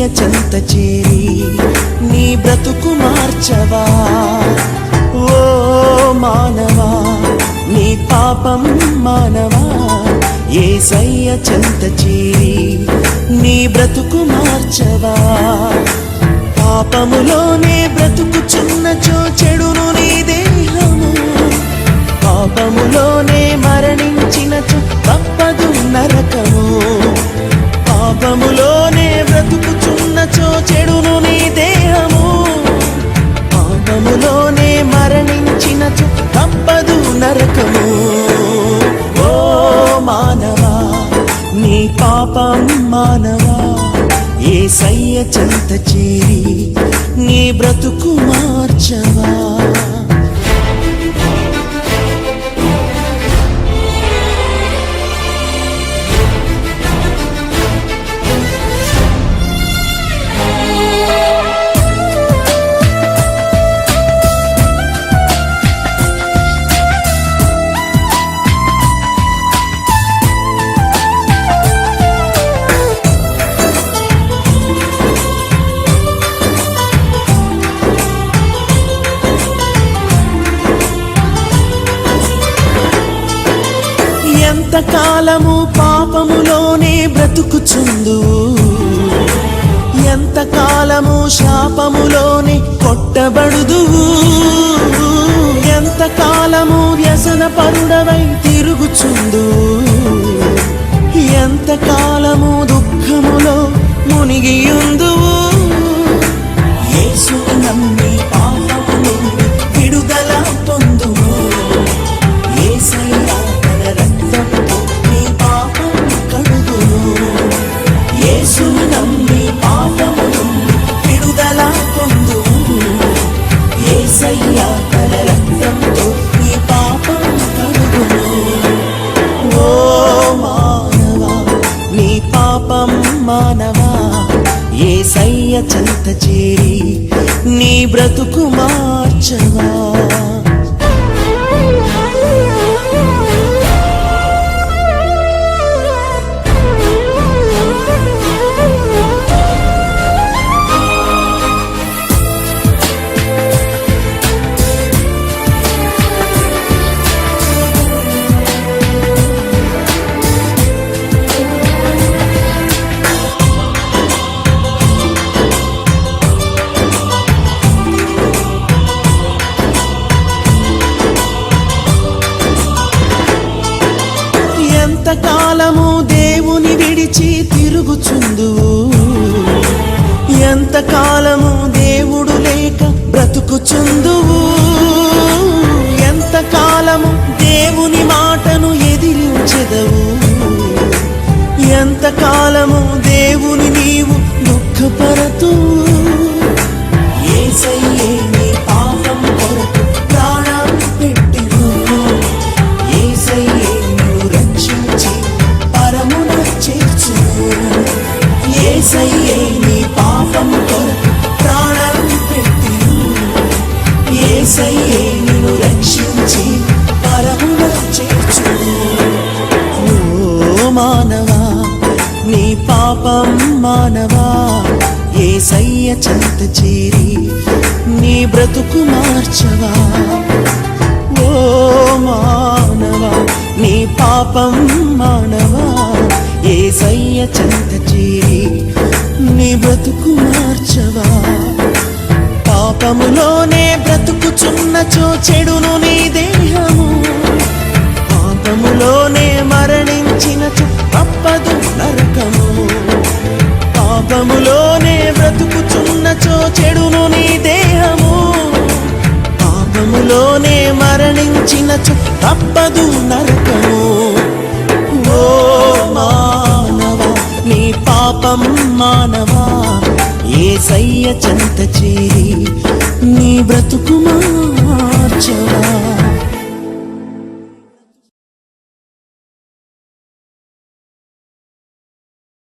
ఏసయ్య చెంత చేరి నీ బ్రతుకు మార్చవా? ఓ మానవా నీ పాపం మానవా? ఏ సయ్య చెంత చేరి నీ బ్రతుకు మార్చవా? పాపములోనే బ్రతుకుచున్నచో చెడును నీ దేహము. పాపములోనే నీ పాపం మానవా? ఏ సయ్య చెంత చేరి నీ బ్రతుకు మార్చవా? ఎంతకాలము పాపములోనే బ్రతుకుచుందు? ఎంతకాలము శాపములోనే కొట్టబడుదు ఎంతకాలము వ్యసన పరుడవైతే యేసును నమ్మి పాపము విడుదల పొందుము. యేసయ్య తన రక్తంతో నీ పాపం కడుగును ఓ మానవా నీ పాపం మానవా. ఏ చంత చేరి నీ బ్రతుకు మార్చవా. కాలము దేవుని మాటను ఎదిరించెదవు ఎంతకాలము దేవుని నీవు దుఃఖపరతూ యేసయ్యే నీ పాపం కొరకు మానవా? ఏ సయ్య చెంత చేరి నీ బ్రతుకు మార్చవా? ఓ మానవా నీ పాపం మానవా? ఏ సయ్య చెంత చేరి నీ బ్రతుకు మార్చవా? పాపములోనే బ్రతుకుచున్నచో పాపములోనే బ్రతుకుచున్నచో చెడును నీ దేహము. పాపములోనే మరణించినచో తప్పదు నరకము. ఓ మానవ నీ పాపం మానవా ఏ సయ్య చెంత చేరి నీ బ్రతుకు మార్చవా?